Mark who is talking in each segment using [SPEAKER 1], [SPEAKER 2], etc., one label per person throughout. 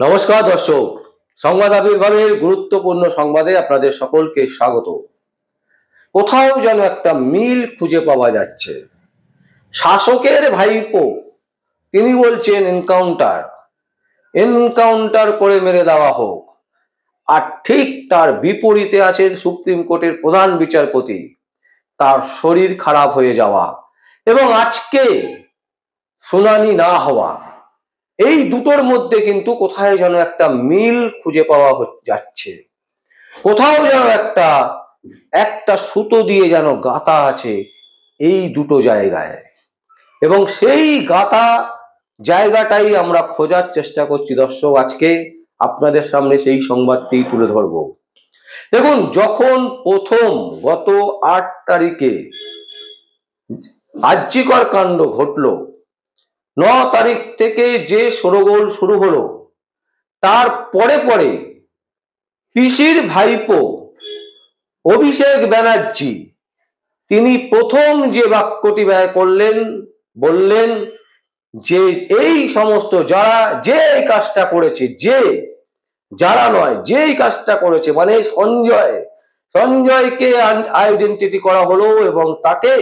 [SPEAKER 1] নমস্কার দর্শক, সংবাদ আবির্ভাবের গুরুত্বপূর্ণ সংবাদে আপনাদের সকলকে স্বাগত। কোথাও যেন একটা মিল খুঁজে পাওয়া যাচ্ছে। শাসকের ভাইপো, তিনি বলছেন এনকাউন্টার এনকাউন্টার করে মেরে দেওয়া হোক। আর ঠিক তার বিপরীতে আছেন সুপ্রিম কোর্টের প্রধান বিচারপতি। তার শরীর খারাপ হয়ে যাওয়া এবং আজকে শুনানি না হওয়া। এই দুটোর মধ্যে কিন্তু কোথায় যেন একটা মিল খুঁজে পাওয়া যাচ্ছে। কোথাও যেন একটা একটা সুতো দিয়ে যেন গাঁথা আছে এই দুটো জায়গায়। এবং সেই গাঁথা জায়গাটাই আমরা খোঁজার চেষ্টা করছি। দর্শক, আজকে আপনাদের সামনে সেই সংবাদটি তুলে ধরব। দেখুন, যখন প্রথম গত আট তারিখে আর্যিকর কাণ্ড ঘটলো ন তারিখ থেকে যে সরগোল শুরু হলো, তার পরে পরে পিসির ভাইপো অভিষেক ব্যানার্জি, তিনি প্রথম যে বাক্যটি ব্যয় করলেন, বললেন যে এই সমস্ত যারা, যে এই কাজটা করেছে, যে যারা নয়, যে এই কাজটা করেছে মানে সঞ্জয়, সঞ্জয়কে আইডেন্টিটি করা হলো এবং তাকে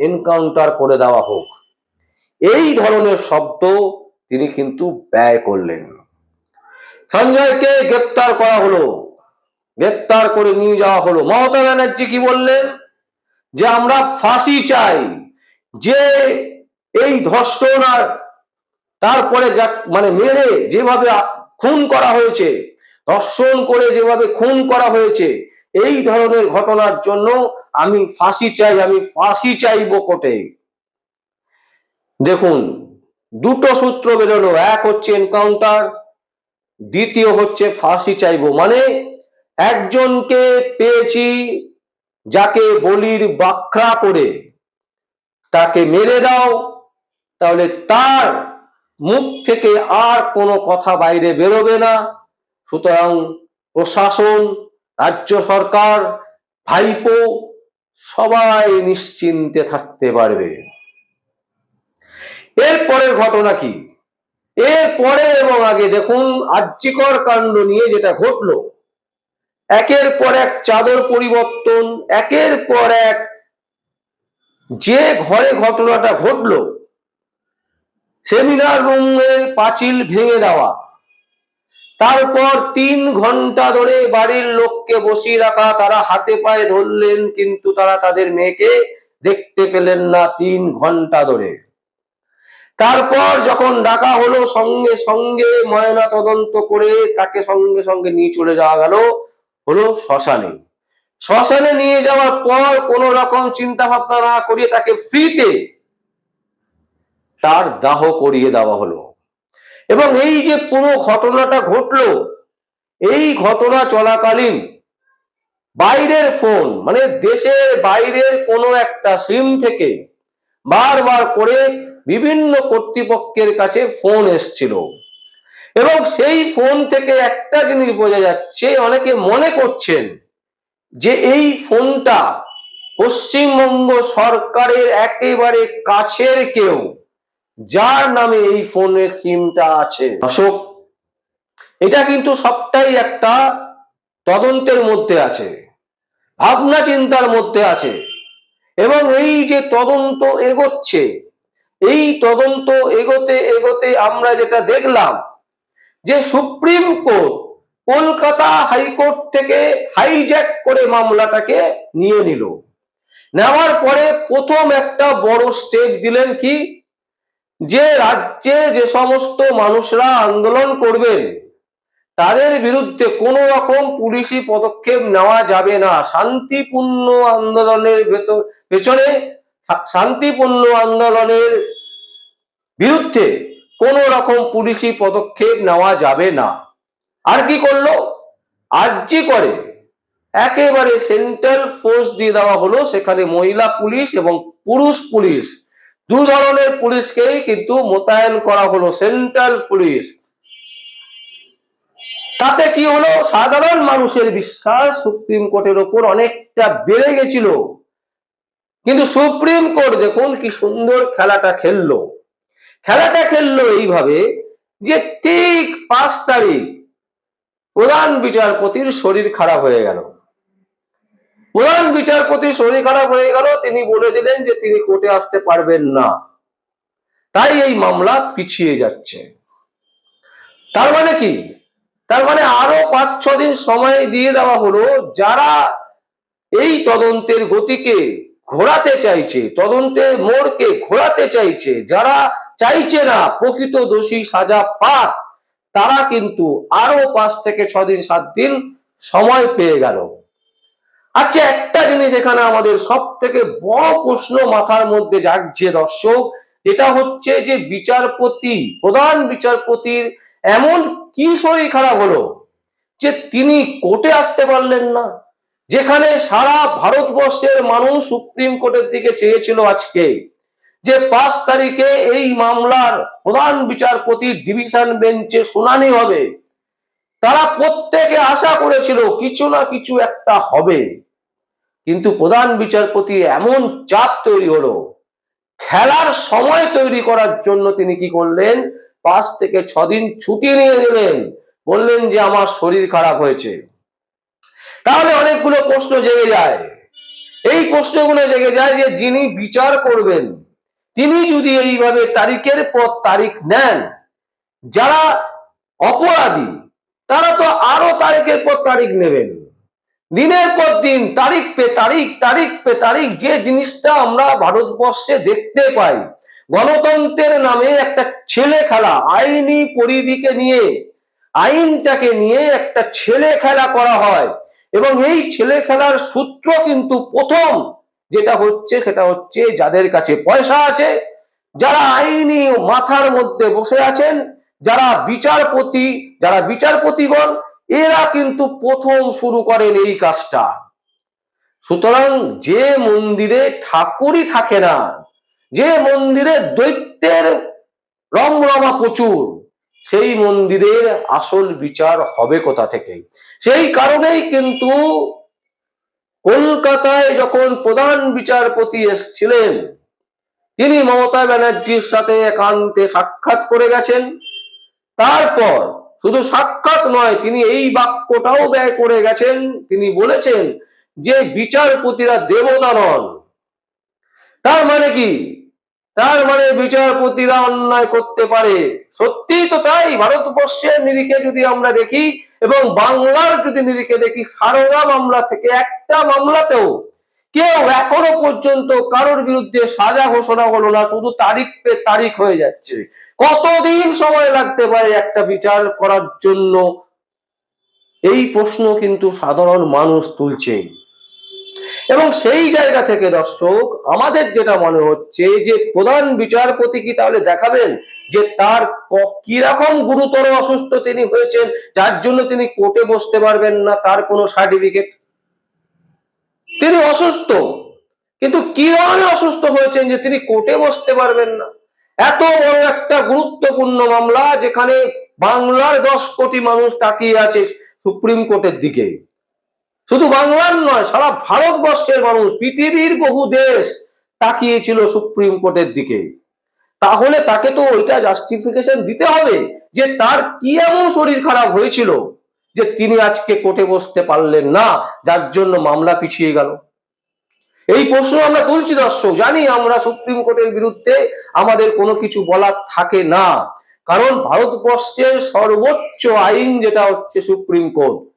[SPEAKER 1] এনকাউন্টার করে দেওয়া হোক। এই ধরনের শব্দ তিনি কিন্তু ব্যয় করলেন। সঞ্জয়কে গ্রেপ্তার করা হলো। গ্রেপ্তার করে নিয়ে যাওয়া হলো। মমতা ব্যানার্জি কি বললেন? যে আমরা ফাঁসি চাই। যে এই ধর্ষণ আর তারপরে মানে মেরে যেভাবে খুন করা হয়েছে, ধর্ষণ করে যেভাবে খুন করা হয়েছে, এই ধরনের ঘটনার জন্য আমি ফাঁসি চাই, আমি ফাঁসি চাইব কোর্টে। দেখুন, দুটো সূত্র বেরোলো। এক হচ্ছে এনকাউন্টার দ্বিতীয় হচ্ছে ফাঁসি চাইব। মানে একজনকে পেয়েছি যাকে বলির বাখ্যা করে। তাকে মেরে দাও, তাহলে তার মুখ থেকে আর কোনো কথা বাইরে বেরোবে না। সুতরাং প্রশাসন, রাজ্য সরকার, ভাইপো সবাই নিশ্চিন্তে থাকতে পারবে। এরপরের ঘটনা কি? এর পরে এবং আগে দেখুন, আর্যিকর কাণ্ড নিয়ে যেটা ঘটলো, একের পর এক চাদর পরিবর্তন, একের পর এক যে ঘরে ঘটনাটা ঘটলো, সেমিনার রুমের পাঁচিল ভেঙে দেওয়া, তারপর তিন ঘণ্টা ধরে বাড়ির লোককে বসিয়ে রাখা, তারা হাতে পায়ে ধরলেন, কিন্তু তারা তাদের মেয়েকে দেখতে পেলেন না তিন ঘণ্টা ধরে। তারপর যখন ডাকা হলো, সঙ্গে সঙ্গে ময়না তদন্ত করে তাকে সঙ্গে সঙ্গে নিয়ে চলে যাওয়া গেল হলো শ্মশানে। শ্মশানে নিয়ে যাওয়ার পর কোন রকম চিন্তা ভাবনা না করিয়ে তাকে ফ্রিতে তার দাহ করিয়ে দেওয়া হলো। এবং এই যে পুরো ঘটনাটা ঘটলো, এই ঘটনা চলাকালীন বাইরের ফোন মানে দেশের বাইরের কোনো একটা সিম থেকে বারবার করে বিভিন্ন কর্তৃপক্ষের কাছে ফোন এসছিল। এবং সেই ফোন থেকে একটা জিনিস বোঝা যাচ্ছে, অনেকে মনে করছেন যে এই ফোনটা পশ্চিমবঙ্গ সরকারের একেবারে কাছের কেউ, যার নামে এই ফোনের সিমটা আছে। অশোক এটা কিন্তু সবটাই একটা তদন্তের মধ্যে আছে ভাবনা চিন্তার মধ্যে আছে। এবং এই যে তদন্ত এগোচ্ছে, এই তদন্ত এগোতে এগোতে আমরা যেটা দেখলাম, যে supreme court Kolkata high court hijack hijack করে মামলাটাকে নিয়ে নিল। নেওয়ার পরে প্রথম একটা বড় স্টেপ দিলেন কি? যে রাজ্যে যে সমস্ত মানুষরা আন্দোলন করবেন তাদের বিরুদ্ধে কোনো রকম পুলিশি পদক্ষেপ নেওয়া যাবে না। শান্তিপূর্ণ আন্দোলনের ভেতর, পেছনে শান্তিপূর্ণ আন্দোলনের বিরুদ্ধে কোনো রকম পুলিশি পদক্ষেপ নেওয়া যাবে না। আর কি করল? আর্জি করে। একেবারে সেন্ট্রাল ফোর্স দিয়ে দেওয়া হলো। সেখানে মহিলা পুলিশ এবং পুরুষ পুলিশ। দু ধরনের পুলিশকেই কিন্তু মোতায়েন করা হলো। Central police. তাতে কি হলো? সাধারণ মানুষের বিশ্বাস সুপ্রিম কোর্টের ওপর অনেকটা বেড়ে গেছিল। কিন্তু সুপ্রিম কোর্ট দেখুন কি সুন্দর খেলাটা খেললো। খেলাটা খেললো এইভাবে যে ঠিক পাঁচ তারিখ প্রধান বিচারপতির শরীর খারাপ হয়ে গেল। প্রধান বিচারপতির শরীর খারাপ হয়ে গেল, তিনি বলে দিলেন যে তিনি কোর্টে আসতে পারবেন না। তাই এই মামলা পিছিয়ে যাচ্ছে। তার মানে কি? তার মানে আরও পাঁচ, ছ দিন সময় দিয়ে দেওয়া হলো, যারা এই তদন্তের গতিকে ঘোরাতে চাইছে তদন্তের মোড়কে ঘোরাতে চাইছে, যারা চাইছে না প্রকৃত দোষী সাজা পাক, তারা কিন্তু আরও পাঁচ থেকে ছ দিন, সাত দিন সময় পেয়ে গেল। আচ্ছা একটা জিনিস এখানে আমাদের সব থেকে বড় প্রশ্ন মাথার মধ্যে জাগছে দর্শক, যেটা হচ্ছে যে বিচারপতি, প্রধান বিচারপতির এমন কি শরীর খারাপ হলো যে তিনি কোর্টে আসতে পারলেন না? যেখানে সারা ভারতবর্ষের মানুষ সুপ্রিম কোর্টের দিকে চেয়েছিল আজকে যে পাঁচ তারিখে এই মামলার প্রধান বিচারপতির ডিভিশন বেঞ্চে শুনানি হবে। তারা প্রত্যেকে আশা করেছিল কিছু না কিছু একটা হবে। কিন্তু প্রধান বিচারপতি এমন চাপ তৈরি হলো, খেলার সময় তৈরি করার জন্য তিনি কি করলেন? পাঁচ থেকে ছ দিন ছুটি নিয়ে নিলেন বললেন যে, আমার শরীর খারাপ হয়েছে। তাহলে অনেকগুলো প্রশ্ন জেগে যায়। এই প্রশ্নগুলো জেগে যায় যে, যিনি বিচার করবেন, তিনি যদি এইভাবে তারিখের পর তারিখ নেন, যারা অপরাধী, তারা তো আরও তারিখের পর তারিখ নেবেন। দিনের পর দিন, তারিখ পে তারিখ তারিখ পে তারিখ, যে জিনিসটা আমরা ভারতবর্ষে দেখতে পাই গণতন্ত্রের নামে একটা ছেলে খেলা, আইনি পরিধিকে নিয়ে, আইনটাকে নিয়ে একটা ছেলে খেলা করা হয়। এবং এই ছেলে খেলার সূত্র কিন্তু প্রথম যেটা হচ্ছে সেটা হচ্ছে যাদের কাছে পয়সা আছে, যারা আইনি মাথার মধ্যে বসে আছেন, যারা বিচারপতি, যারা বিচারপতিগণ, এরা কিন্তু প্রথম শুরু করেন এই কাজটা। সুতরাং যে মন্দিরে ঠাকুরই থাকে না যে মন্দিরে দৈত্যের রমরমা প্রচুর, সেই মন্দিরের আসল বিচার হবে কোথা থেকে? সেই কারণেই কিন্তু কলকাতায় যখন প্রধান বিচারপতি এসছিলেন, তিনি মমতা ব্যানার্জির সাথে একান্তে সাক্ষাৎ করে গেছেন। তারপর শুধু সাক্ষাৎ নয়, তিনি এই বাক্যটাও ব্যয় করে গেছেন। তিনি বলেছেন যে বিচারপতিরা দেবতা নন। তার মানে কি? তার মানে বিচারপতিরা অন্যায় করতে পারে। সত্যি তো তাই, ভারতবর্ষের নিরিখে যদি আমরা দেখি এবং বাংলার যদি নিরিখে দেখি, সারদা মামলা থেকে একটা মামলাতেও কেউ এখনও পর্যন্ত কারোর বিরুদ্ধে সাজা ঘোষণা হলো না, শুধু তারিখ পে তারিখ হয়ে যাচ্ছে। কতদিন সময় লাগতে পারে একটা বিচার করার জন্য? এই প্রশ্ন কিন্তু সাধারণ মানুষ তুলছে এবং সেই জায়গা থেকে দর্শক, আমাদের যেটা মনে হচ্ছে যে প্রধান বিচারপতি কি তাহলে দেখাবেন যে তার কীরকম গুরুতর অসুস্থ তিনি হয়েছেন, যার জন্য তিনি কোর্টে বসতে পারবেন না, তার কোনো সার্টিফিকেট? তিনি অসুস্থ, কিন্তু কি ধরনের অসুস্থ হয়েছেন যে তিনি কোর্টে বসতে পারবেন না? এত বড় একটা গুরুত্বপূর্ণ মামলা যেখানে বাংলার দশ কোটি মানুষ তাকিয়ে আছে সুপ্রিম কোর্টের দিকে। শুধু বাংলার নয়, সারা ভারতবর্ষের মানুষ, পৃথিবীর বহু দেশ তাকিয়েছিল সুপ্রিম কোর্টের দিকে। তাহলে তাকে তো ওইটা জাস্টিফিকেশন দিতে হবে যে তার কি এমন শরীর খারাপ হয়েছিল যে তিনি আজকে কোর্টে বসতে পারলেন না, যার জন্য মামলা পিছিয়ে গেল। এই প্রশ্ন আমরা তুলছি দর্শক, জানি আমরা সুপ্রিম কোর্টের বিরুদ্ধে আমাদের কোনো কিছু বলার থাকে না। কারণ ভারতবর্ষের সর্বোচ্চ আইন যেটা হচ্ছে সুপ্রিম কোর্ট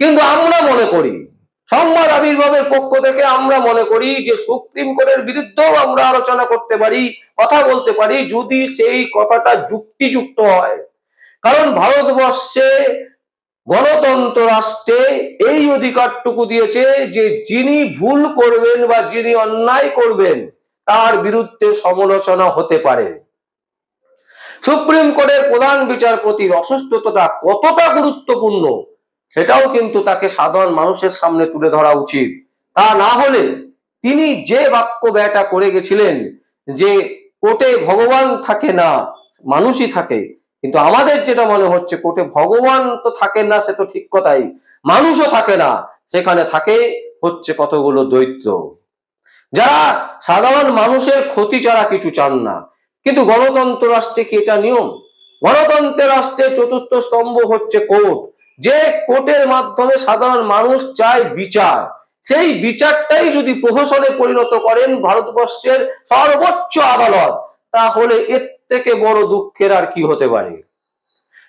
[SPEAKER 1] কিন্তু আমরা মনে করি সংবাদ আবির্ভাবের পক্ষ থেকে আমরা মনে করি যে সুপ্রিম কোর্টের বিরুদ্ধেও আমরা আলোচনা করতে পারি, কথা বলতে পারি, যদি সেই কথাটা যুক্তিযুক্ত হয়। কারণ ভারতবর্ষে গণতন্ত্র রাষ্ট্রে এই অধিকারটুকু দিয়েছে যে যিনি ভুল করবেন বা যিনি অন্যায় করবেন, তার বিরুদ্ধে সমালোচনা হতে পারে। সুপ্রিম কোর্টের প্রধান বিচারপতির অসুস্থতাটা কতটা গুরুত্বপূর্ণ? সেটাও কিন্তু তাকে সাধারণ মানুষের সামনে তুলে ধরা উচিত। তা না হলে তিনি যে বাক্য ব্যয়টা করে গেছিলেন যে কোর্টে ভগবান থাকে না, মানুষই থাকে, কিন্তু আমাদের যেটা মনে হচ্ছে কোর্টে ভগবান তো থাকে না, সে তো ঠিক কথাই, মানুষও থাকে না, সেখানে থাকে হচ্ছে কতগুলো দৈত্য। যারা সাধারণ মানুষের ক্ষতি ছাড়া কিছু চান না, কিন্তু গণতন্ত্র রাষ্ট্রে কি এটা নিয়ম? গণতন্ত্রের রাষ্ট্রে চতুর্থ স্তম্ভ হচ্ছে কোর্ট যে কোর্টের মাধ্যমে সাধারণ মানুষ চায় বিচার, সেই বিচারটাই যদি প্রহসনে পরিণত করেন ভারতবর্ষের সর্বোচ্চ আদালত, তাহলে এর থেকে বড় দুঃখের আর কি হতে পারে?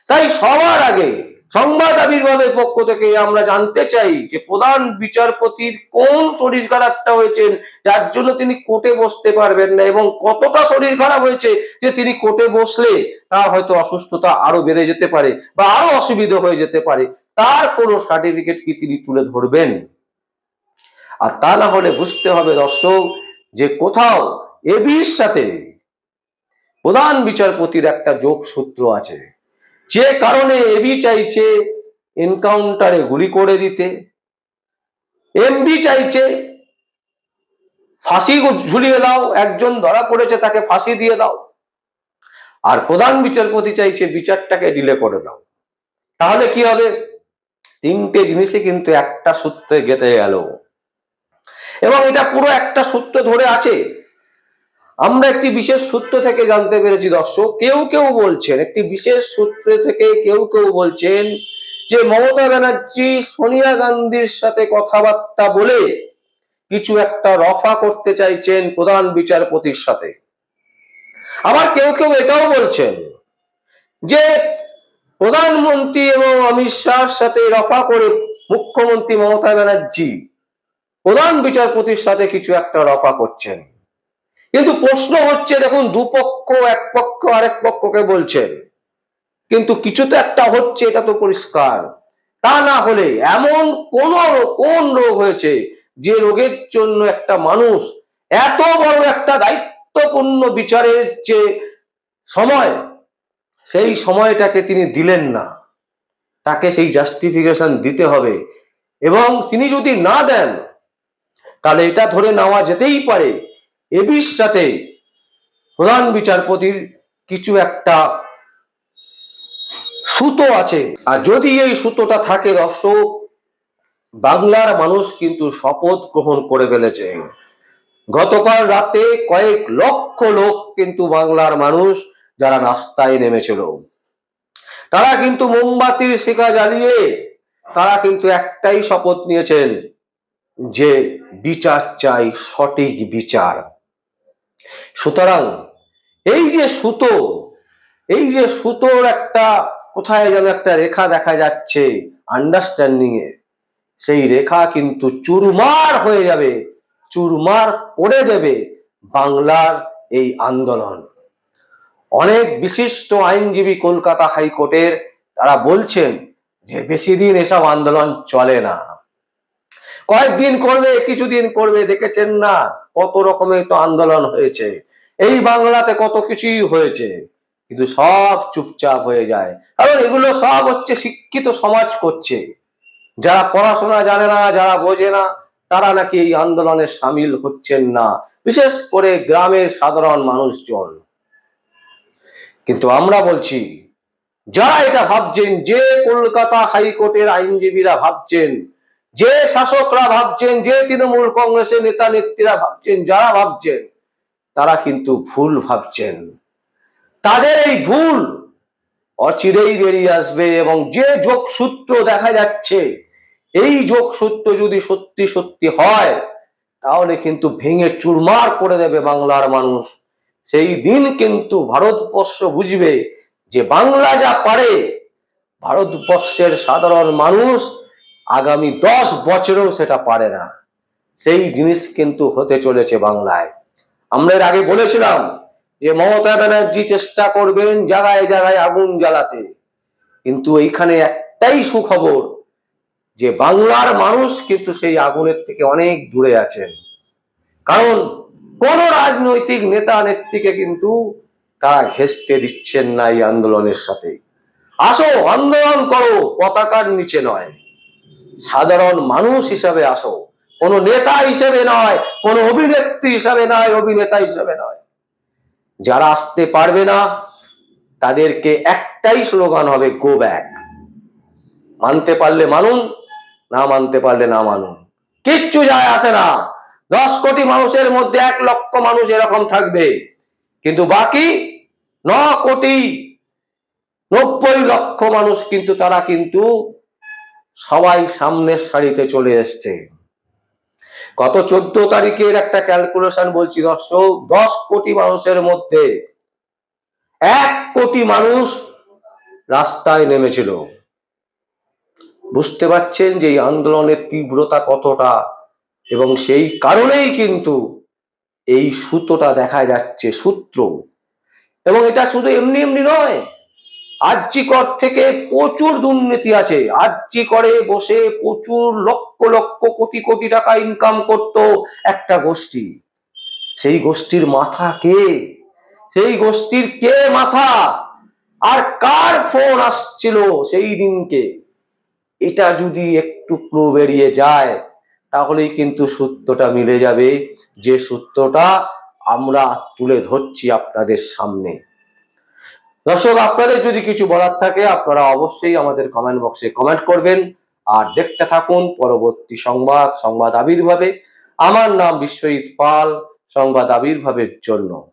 [SPEAKER 1] তাই সবার আগে সংবাদ আবির্ভাবের পক্ষ থেকে আমরা জানতে চাই যে প্রধান বিচারপতির কোন শরীর খারাপটা হয়েছেন যার জন্য তিনি কোর্টে বসতে পারবেন না এবং কতটা শরীর খারাপ হয়েছে যে তিনি কোর্টে বসলে তার হয়তো অসুস্থতা আরও বেড়ে যেতে পারে বা আরও অসুবিধা হয়ে যেতে পারে। তার কোনো সার্টিফিকেট কি তিনি তুলে ধরবেন? আর তা না হলে বুঝতে হবে দর্শক যে কোথাও এবির সাথে প্রধান বিচারপতির একটা যোগসূত্র আছে। যে কারণে এবি চাইছে এনকাউন্টারে গুলি করে দিতে এমবি চাইছে ফাঁসি ঝুলিয়ে দাও, একজন ধরা পড়েছে তাকে ফাঁসি দিয়ে দাও। আর প্রধান বিচারপতি চাইছে বিচারটাকে ডিলে করে দাও। তাহলে কি হবে? তিনটে জিনিসে কিন্তু একটা সূত্রে গেতে গেল। এবং এটা পুরো একটা সূত্র ধরে আছে। আমরা একটি বিশেষ সূত্র থেকে জানতে পেরেছি, দর্শক। কেউ কেউ বলছেন, একটি বিশেষ সূত্র থেকে কেউ কেউ বলছেন যে মমতা ব্যানার্জি সোনিয়া গান্ধীর সাথে কথাবার্তা বলে কিছু একটা রফা করতে চাইছেন প্রধান বিচারপতির সাথে। আবার কেউ কেউ এটাও বলছেন যে প্রধানমন্ত্রী এবং অমিত শাহর সাথে রফা করে মুখ্যমন্ত্রী মমতা ব্যানার্জি প্রধান বিচারপতির সাথে কিছু একটা রফা করছেন। কিন্তু প্রশ্ন হচ্ছে, দেখুন, দুপক্ষ এক পক্ষ আরেক পক্ষকে বলছেন কিন্তু কিছু তো একটা হচ্ছে, এটা তো পরিষ্কার। তা না হলে এমন কোন কোন রোগ হয়েছে যে রোগের জন্য একটা মানুষ এত বড় একটা দায়িত্বপূর্ণ বিচারের যে সময়, সেই সময়টাকে তিনি দিলেন না। তাকে সেই জাস্টিফিকেশন দিতে হবে। এবং তিনি যদি না দেন, তাহলে এটা ধরে নেওয়া যেতেই পারে এবির সাথে প্রধান বিচারপতির কিছু একটা সুতো আছে। আর যদি এই সুতোটা থাকে দর্শক, বাংলার মানুষ কিন্তু শপথ গ্রহণ করে ফেলেছে। গতকাল রাতে কয়েক লক্ষ লোক কিন্তু বাংলার মানুষ যারা রাস্তায় নেমেছিল, তারা কিন্তু মোমবাতির শিখা জ্বালিয়ে তারা কিন্তু একটাই শপথ নিয়েছেন যে বিচার চাই সঠিক বিচার। সুতরাং এই যে সুতো, এই যে সুতোর একটা কোথায় যেন একটা রেখা দেখা যাচ্ছে আন্ডারস্ট্যান্ডিং এ, সেই রেখা কিন্তু চুরমার হয়ে যাবে, চুরমার করে দেবে বাংলার এই আন্দোলন। অনেক বিশিষ্ট আইনজীবী কলকাতা হাইকোর্টের তারা বলছেন যে বেশি দিন এসব আন্দোলন চলে না। কয়েকদিন করবে, কিছুদিন করবে, দেখেছেন না? কত রকমের তো আন্দোলন হয়েছে। এই বাংলাতে কত কিছুই হয়েছে, কিন্তু সব চুপচাপ হয়ে যায়। কারণ এগুলো সব হচ্ছে শিক্ষিত সমাজ করছে। যারা পড়াশোনা জানে না, যারা বোঝে না, তারা নাকি এই আন্দোলনে সামিল হচ্ছেন না। বিশেষ করে গ্রামের সাধারণ মানুষজন। কিন্তু আমরা বলছি, যারা এটা ভাবছেন, যে কলকাতা হাইকোর্টের আইনজীবীরা ভাবছেন যে শাসকরা ভাবছেন, যে তৃণমূল কংগ্রেসের নেতা নেত্রীরা ভাবছেন, যারা ভাবছেন, তারা কিন্তু ভুল ভাবছেন। তাদের এই ভুল অচিরেই বেরিয়ে আসবে এবং যে যোগসূত্র দেখা যাচ্ছে, এই যোগসূত্র যদি সত্যি সত্যি হয়, তাহলে কিন্তু ভেঙে চুরমার করে দেবে বাংলার মানুষ। সেই দিন কিন্তু ভারতবর্ষ বুঝবে যে বাংলা যা পারে, ভারতবর্ষের সাধারণ মানুষ আগামী দশ বছরেও সেটা পারে না। সেই জিনিস কিন্তু হতে চলেছে বাংলায়। আমরা এর আগে বলেছিলাম যে মমতা ব্যানার্জি চেষ্টা করবেন জায়গায় জায়গায় আগুন জ্বালাতে। কিন্তু এইখানে একটাই সুখবর যে বাংলার মানুষ কিন্তু সেই আগুনের থেকে অনেক দূরে আছেন। কারণ কোন রাজনৈতিক নেতা নেত্রীকে কিন্তু তারা ঘেসতে দিচ্ছেন না এই আন্দোলনের সাথে। আসো, আন্দোলন করো, পতাকার নিচে নয়। সাধারণ মানুষ হিসাবে আসো। কোনো নেতা হিসেবে নয়, কোনো অভিনেত্রী হিসাবে নয়, অভিনেতা হিসেবে নয়। যারা আসতে পারবে না, তাদেরকে একটাই স্লোগান হবে গো ব্যাক মানতে পারলে মানুন, না মানতে পারলে না মানুন। কিচ্ছু যায় আসে না। দশ কোটি মানুষের মধ্যে এক লক্ষ মানুষ এরকম থাকবে। কিন্তু বাকি ন কোটি, নব্বই লক্ষ মানুষ কিন্তু তারা কিন্তু সবাই সামনের সারিতে চলে এসছে। গত চোদ্দ তারিখের একটা ক্যালকুলেশন বলছি দর্শক, দশ কোটি মানুষের মধ্যে এক কোটি মানুষ রাস্তায় নেমেছিল। বুঝতে পারছেন যে এই আন্দোলনের তীব্রতা কতটা এবং সেই কারণেই কিন্তু এই সূত্রটা দেখা যাচ্ছে, সূত্র। এবং এটা শুধু এমনি এমনি নয় আর্যিকর থেকে প্রচুর দুর্নীতি আছে। আর্যি করে বসে প্রচুর লক্ষ লক্ষ কোটি কোটি টাকা ইনকাম করত একটা গোষ্ঠী। সেই গোষ্ঠীর মাথা কে? সেই গোষ্ঠীর কে মাথা? আর কার ফোন আসছিল সেই দিনকে? এটা যদি একটু ক্লু বেরিয়ে যায়, তাহলেই কিন্তু সূত্রটা মিলে যাবে। যে সূত্রটা আমরা তুলে ধরছি আপনাদের সামনে। দর্শক, আপনাদের যদি কিছু বলার থাকে, আপনারা অবশ্যই আমাদের কমেন্ট বক্সে কমেন্ট করবেন। আর দেখতে থাকুন পরবর্তী সংবাদ সংবাদ আবির্ভাবে। আমার নাম বিশ্বজিৎ পাল, সংবাদ আবির্ভাবের জন্য।